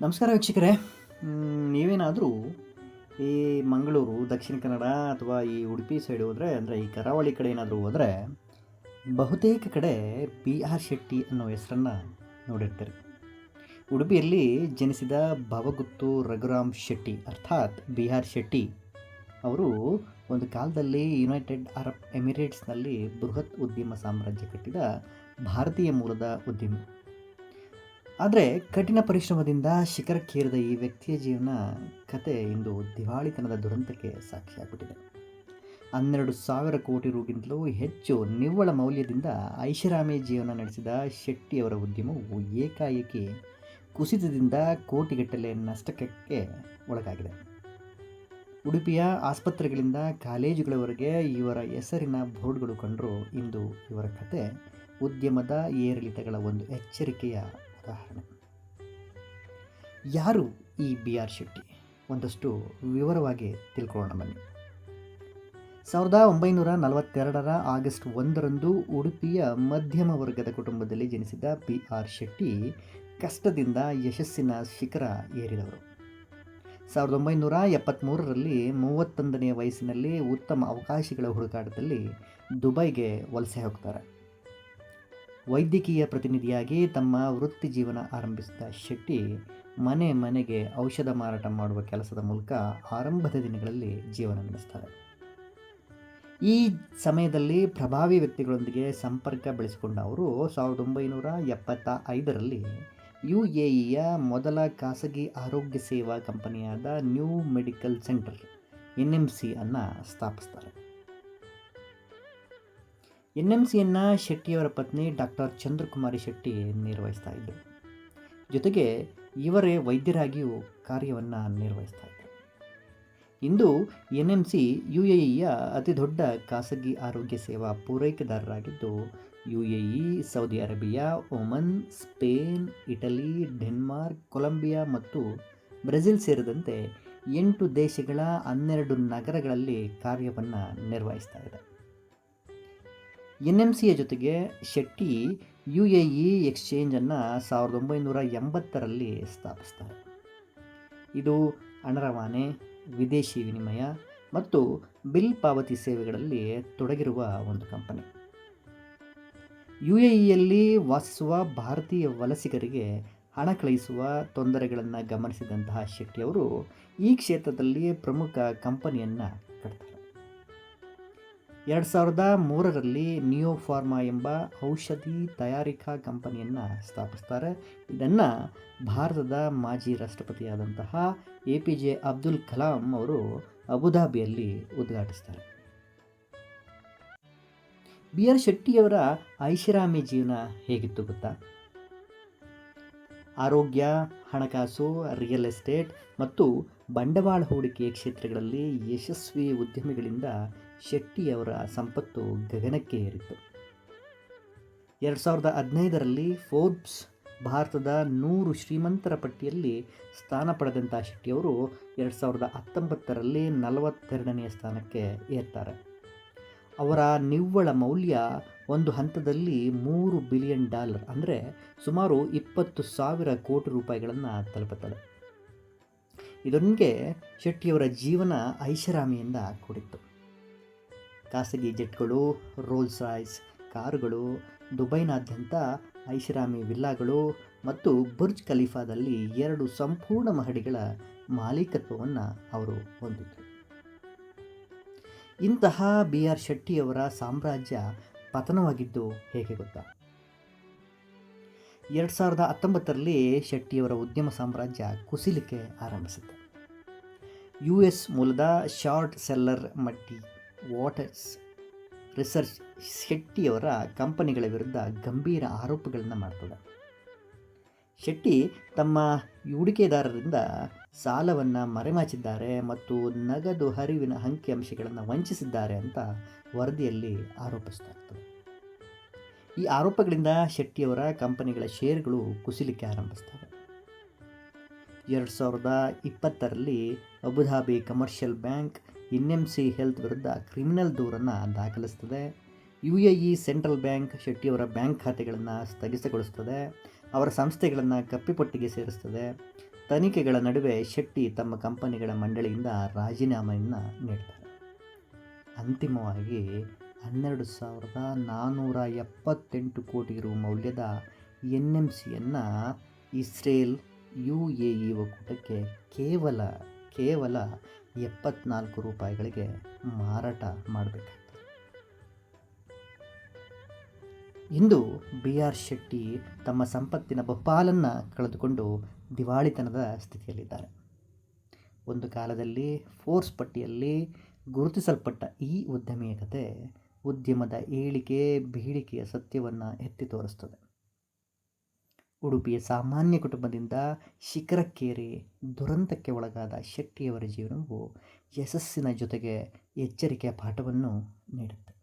ನಮಸ್ಕಾರ ವೀಕ್ಷಕರೇ. ನೀವೇನಾದರೂ ಈ ಮಂಗಳೂರು, ದಕ್ಷಿಣ ಕನ್ನಡ ಅಥವಾ ಈ ಉಡುಪಿ ಸೈಡ್ ಹೋದರೆ, ಅಂದರೆ ಈ ಕರಾವಳಿ ಕಡೆ ಏನಾದರೂ ಹೋದರೆ, ಬಹುತೇಕ ಕಡೆ ಬಿ ಆರ್ ಶೆಟ್ಟಿ ಅನ್ನೋ ಹೆಸರನ್ನು ನೋಡಿರ್ತಾರೆ. ಉಡುಪಿಯಲ್ಲಿ ಜನಿಸಿದ ಭವಗುತ್ತು ರಘುರಾಮ್ ಶೆಟ್ಟಿ, ಅರ್ಥಾತ್ ಬಿ ಆರ್ ಶೆಟ್ಟಿ ಅವರು ಒಂದು ಕಾಲದಲ್ಲಿ ಯುನೈಟೆಡ್ ಅರಬ್ ಎಮಿರೇಟ್ಸ್ನಲ್ಲಿ ಬೃಹತ್ ಉದ್ಯಮ ಸಾಮ್ರಾಜ್ಯ ಕಟ್ಟಿದ ಭಾರತೀಯ ಮೂಲದ ಉದ್ಯಮಿ. ಆದರೆ ಕಠಿಣ ಪರಿಶ್ರಮದಿಂದ ಶಿಖರಕ್ಕೇರಿದ ಈ ವ್ಯಕ್ತಿಯ ಜೀವನ ಕತೆ ಇಂದು ದಿವಾಳಿತನದ ದುರಂತಕ್ಕೆ ಸಾಕ್ಷಿಯಾಗ್ಬಿಟ್ಟಿದೆ. ಹನ್ನೆರಡು ಸಾವಿರ ಕೋಟಿ ರೂಗಿಂತಲೂ ಹೆಚ್ಚು ನಿವ್ವಳ ಮೌಲ್ಯದಿಂದ ಐಷಾರಾಮಿ ಜೀವನ ನಡೆಸಿದ ಶೆಟ್ಟಿಯವರ ಉದ್ಯಮವು ಏಕಾಏಕಿ ಕುಸಿತದಿಂದ ಕೋಟಿಗಟ್ಟಲೆ ನಷ್ಟಕ್ಕೆ ಒಳಗಾಗಿದೆ. ಉಡುಪಿಯ ಆಸ್ಪತ್ರೆಗಳಿಂದ ಕಾಲೇಜುಗಳವರೆಗೆ ಇವರ ಹೆಸರಿನ ಬೋರ್ಡ್ಗಳು ಕಂಡರೂ ಇಂದು ಇವರ ಕತೆ. ಉದ್ಯಮದ ಏರಿಳಿತಗಳ ಒಂದು ಎಚ್ಚರಿಕೆಯ ಉದಾಹರಣೆ. ಯಾರು ಈ ಬಿ ಆರ್ ಶೆಟ್ಟಿ? ಒಂದಷ್ಟು ವಿವರವಾಗಿ ತಿಳ್ಕೊಳ್ಳೋಣ ಬನ್ನಿ. ಸಾವಿರದ ಒಂಬೈನೂರ ನಲವತ್ತೆರಡರ ಆಗಸ್ಟ್ ಒಂದರಂದು ಉಡುಪಿಯ ಮಧ್ಯಮ ವರ್ಗದ ಕುಟುಂಬದಲ್ಲಿ ಜನಿಸಿದ ಪಿ ಆರ್ ಶೆಟ್ಟಿ ಕಷ್ಟದಿಂದ ಯಶಸ್ಸಿನ ಶಿಖರ ಏರಿದವರು. ಸಾವಿರದ ಒಂಬೈನೂರ ಎಪ್ಪತ್ತ್ಮೂರರಲ್ಲಿ ಮೂವತ್ತೊಂದನೇ ವಯಸ್ಸಿನಲ್ಲಿ ಉತ್ತಮ ಅವಕಾಶಗಳ ಹುಡುಕಾಟದಲ್ಲಿ ದುಬೈಗೆ ವಲಸೆ ಹೋಗ್ತಾರೆ. ವೈದ್ಯಕೀಯ ಪ್ರತಿನಿಧಿಯಾಗಿ ತಮ್ಮ ವೃತ್ತಿ ಜೀವನ ಆರಂಭಿಸಿದ ಶೆಟ್ಟಿ ಮನೆ ಮನೆಗೆ ಔಷಧ ಮಾರಾಟ ಮಾಡುವ ಕೆಲಸದ ಮೂಲಕ ಆರಂಭದ ದಿನಗಳಲ್ಲಿ ಜೀವನ ನಡೆಸ್ತಾರೆ. ಈ ಸಮಯದಲ್ಲಿ ಪ್ರಭಾವಿ ವ್ಯಕ್ತಿಗಳೊಂದಿಗೆ ಸಂಪರ್ಕ ಬೆಳೆಸಿಕೊಂಡ ಅವರು ಸಾವಿರದ ಒಂಬೈನೂರ ಎಪ್ಪತ್ತ ಐದರಲ್ಲಿ ಯು ಎ ಇಯ ಮೊದಲ ಖಾಸಗಿ ಆರೋಗ್ಯ ಸೇವಾ ಕಂಪನಿಯಾದ new medical centre N M C ಅನ್ನು ಸ್ಥಾಪಿಸ್ತಾರೆ. ಎನ್ ಎಂ ಸಿಯನ್ನು ಶೆಟ್ಟಿಯವರ ಪತ್ನಿ ಡಾಕ್ಟರ್ ಚಂದ್ರಕುಮಾರಿ ಶೆಟ್ಟಿ ನಿರ್ವಹಿಸ್ತಾ ಇದ್ದರು. ಜೊತೆಗೆ ಇವರೇ ವೈದ್ಯರಾಗಿಯೂ ಕಾರ್ಯವನ್ನು ನಿರ್ವಹಿಸ್ತಾ ಇದ್ದರು. ಇಂದು N M C U A ಇಯ ಅತಿ ದೊಡ್ಡ ಖಾಸಗಿ ಆರೋಗ್ಯ ಸೇವಾ ಪೂರೈಕೆದಾರರಾಗಿದ್ದು, U A E, Saudi Arabia, Oman, Spain, Italy, Denmark, Colombia ಮತ್ತು ಬ್ರೆಜಿಲ್ ಸೇರಿದಂತೆ ಎಂಟು ದೇಶಗಳ ಹನ್ನೆರಡು ನಗರಗಳಲ್ಲಿ ಕಾರ್ಯವನ್ನು ನಿರ್ವಹಿಸ್ತಾ ಇದೆ ಎನ್ ಎಂ ಸಿಯ ಜೊತೆಗೆ ಶೆಟ್ಟಿ ಯು ಎ ಇ ಎಕ್ಸ್ಚೇಂಜನ್ನು ಸಾವಿರದ ಒಂಬೈನೂರ ಎಂಬತ್ತರಲ್ಲಿ ಸ್ಥಾಪಿಸ್ತಾರೆ. ಇದು ಹಣ ರವಾನೆ ವಿದೇಶಿ ವಿನಿಮಯ ಮತ್ತು ಬಿಲ್ ಪಾವತಿ ಸೇವೆಗಳಲ್ಲಿ ತೊಡಗಿರುವ ಒಂದು ಕಂಪನಿ. ಯು ಎ ಇಯಲ್ಲಿ ವಾಸಿಸುವ ಭಾರತೀಯ ವಲಸಿಗರಿಗೆ ಹಣ ಕಳುಹಿಸುವ ತೊಂದರೆಗಳನ್ನು ಗಮನಿಸಿದಂತಹ ಶೆಟ್ಟಿಯವರು ಈ ಕ್ಷೇತ್ರದಲ್ಲಿ ಪ್ರಮುಖ ಕಂಪನಿಯನ್ನು ಕಟ್ತಾರೆ. ಎರಡು ಸಾವಿರದ ಮೂರರಲ್ಲಿ ನಿಯೋಫಾರ್ಮಾ ಎಂಬ ಔಷಧಿ ತಯಾರಿಕಾ ಕಂಪನಿಯನ್ನು ಸ್ಥಾಪಿಸ್ತಾರೆ. ಇದನ್ನು ಭಾರತದ ಮಾಜಿ ರಾಷ್ಟ್ರಪತಿಯಾದಂತಹ A P J Abdul Kalam ಅವರು ಅಬುಧಾಬಿಯಲ್ಲಿ ಉದ್ಘಾಟಿಸ್ತಾರೆ. ಬಿ ಆರ್ ಶೆಟ್ಟಿಯವರ ಐಷಾರಾಮಿ ಜೀವನ ಹೇಗಿತ್ತು ಗೊತ್ತಾ? ಆರೋಗ್ಯ, ಹಣಕಾಸು ರಿಯಲ್ ಎಸ್ಟೇಟ್ ಮತ್ತು ಬಂಡವಾಳ ಹೂಡಿಕೆ ಕ್ಷೇತ್ರಗಳಲ್ಲಿ ಯಶಸ್ವಿ ಉದ್ಯಮಿಗಳಿಂದ ಶೆಟ್ಟಿಯವರ ಸಂಪತ್ತು ಗಗನಕ್ಕೆ ಏರಿತು. ಎರಡು ಸಾವಿರದ ಹದಿನೈದರಲ್ಲಿ ಫೋರ್ಬ್ಸ್ ಭಾರತದ ನೂರು ಶ್ರೀಮಂತರ ಪಟ್ಟಿಯಲ್ಲಿ ಸ್ಥಾನ ಪಡೆದಂಥ ಶೆಟ್ಟಿಯವರು ಎರಡು ಸಾವಿರದ ಹತ್ತೊಂಬತ್ತರಲ್ಲಿ ನಲವತ್ತೆರಡನೆಯ ಸ್ಥಾನಕ್ಕೆ ಏರ್ತಾರೆ. ಅವರ ನಿವ್ವಳ ಮೌಲ್ಯ ಒಂದು ಹಂತದಲ್ಲಿ ಮೂರು ಬಿಲಿಯನ್ ಡಾಲರ್ ಅಂದರೆ ಸುಮಾರು ಇಪ್ಪತ್ತು ಸಾವಿರ ಕೋಟಿ ರೂಪಾಯಿಗಳನ್ನು ತಲುಪುತ್ತದೆ. ಇದೊಂದಿಗೆ ಶೆಟ್ಟಿಯವರ ಜೀವನ ಐಷಾರಾಮಿಯಿಂದ ಕೂಡಿತ್ತು. ಖಾಸಗಿ ಜೆಟ್ಗಳು, ರೋಲ್ಸ್ ರಾಯ್ಸ್ ಕಾರುಗಳು, ದುಬೈನಾದ್ಯಂತ ಐಷಾರಾಮಿ ವಿಲ್ಲಾಗಳು ಮತ್ತು ಬುರ್ಜ್ ಖಲೀಫಾದಲ್ಲಿ ಎರಡು ಸಂಪೂರ್ಣ ಮಹಡಿಗಳ ಮಾಲೀಕತ್ವವನ್ನು ಅವರು ಹೊಂದಿದ್ದರು ಇಂತಹ ಬಿ ಆರ್ ಶೆಟ್ಟಿಯವರ ಸಾಮ್ರಾಜ್ಯ ಪತನವಾಗಿದ್ದು ಹೇಗೆ ಗೊತ್ತಾ? ಎರಡು ಸಾವಿರದ ಹತ್ತೊಂಬತ್ತರಲ್ಲಿ ಶೆಟ್ಟಿಯವರ ಉದ್ಯಮ ಸಾಮ್ರಾಜ್ಯ ಕುಸಿಲಿಕ್ಕೆ ಆರಂಭಿಸುತ್ತೆ. ಯು ಎಸ್ ಮೂಲದ short seller Muddy Waters Research ಶೆಟ್ಟಿಯವರ ಕಂಪನಿಗಳ ವಿರುದ್ಧ ಗಂಭೀರ ಆರೋಪಗಳನ್ನು ಮಾಡ್ತದೆ. ಶೆಟ್ಟಿ ತಮ್ಮ ಹೂಡಿಕೆದಾರರಿಂದ ಸಾಲವನ್ನು ಮರೆಮಾಚಿದ್ದಾರೆ ಮತ್ತು ನಗದು ಹರಿವಿನ ಅಂಕಿಅಂಶಗಳನ್ನು ವಂಚಿಸಿದ್ದಾರೆ ಅಂತ ವರದಿಯಲ್ಲಿ ಆರೋಪಿಸ್ತಾ ಈ ಆರೋಪಗಳಿಂದ ಶೆಟ್ಟಿಯವರ ಕಂಪನಿಗಳ ಷೇರುಗಳು ಕುಸಿಲಿಕ್ಕೆ ಆರಂಭಿಸ್ತವೆ. ಎರಡು ಸಾವಿರದ ಇಪ್ಪತ್ತರಲ್ಲಿ Abu Dhabi commercial bank N M C health ವಿರುದ್ಧ ಕ್ರಿಮಿನಲ್ ದೂರನ್ನು ದಾಖಲಿಸ್ತದೆ. U A E central bank ಶೆಟ್ಟಿಯವರ bank ಖಾತೆಗಳನ್ನು ಸ್ಥಗಿತಗೊಳಿಸ್ತದೆ. ಅವರ ಸಂಸ್ಥೆಗಳನ್ನು ಕಪ್ಪಿಪಟ್ಟಿಗೆ ಸೇರಿಸ್ತದೆ. ತನಿಖೆಗಳ ನಡುವೆ ಶೆಟ್ಟಿ ತಮ್ಮ ಕಂಪನಿಗಳ ಮಂಡಳಿಯಿಂದ ರಾಜೀನಾಮೆಯನ್ನು ನೀಡ್ತಾರೆ. ಅಂತಿಮವಾಗಿ ಹನ್ನೆರಡು ಸಾವಿರದ ನಾನ್ನೂರ ಎಪ್ಪತ್ತೆಂಟು ಕೋಟಿ ರು ಮೌಲ್ಯದ ಎನ್ ಎಂ ಸಿಯನ್ನು ಇಸ್ರೇಲ್ ಯು ಎ ಇ ಒಕ್ಕೂಟಕ್ಕೆ ಕೇವಲ ಕೇವಲ ಎಪ್ಪತ್ನಾಲ್ಕು ರೂಪಾಯಿಗಳಿಗೆ ಮಾರಾಟ ಮಾಡಬೇಕಾಗ್ತದೆ ಇಂದು ಬಿ ಆರ್ ಶೆಟ್ಟಿ ತಮ್ಮ ಸಂಪತ್ತಿನ ಬಹುಪಾಲನ್ನು ಕಳೆದುಕೊಂಡು ದಿವಾಳಿತನದ ಸ್ಥಿತಿಯಲ್ಲಿದ್ದಾರೆ. ಒಂದು ಕಾಲದಲ್ಲಿ ಫೋರ್ಸ್ ಪಟ್ಟಿಯಲ್ಲಿ ಗುರುತಿಸಲ್ಪಟ್ಟ ಈ ಉದ್ಯಮಿಯ ಕತೆ ಉದ್ಯಮದ ಏಳಿಗೆ ಬೀಳಿಕೆಯ ಸತ್ಯವನ್ನು ಎತ್ತಿ ತೋರಿಸ್ತದೆ. ಉಡುಪಿಯ ಸಾಮಾನ್ಯ ಕುಟುಂಬದಿಂದ ಶಿಖರಕ್ಕೇರಿ ದುರಂತಕ್ಕೆ ಒಳಗಾದ ಶೆಟ್ಟಿಯವರ ಜೀವನವು ಯಶಸ್ಸಿನ ಜೊತೆಗೆ ಎಚ್ಚರಿಕೆಯ ಪಾಠವನ್ನು ನೀಡುತ್ತೆ.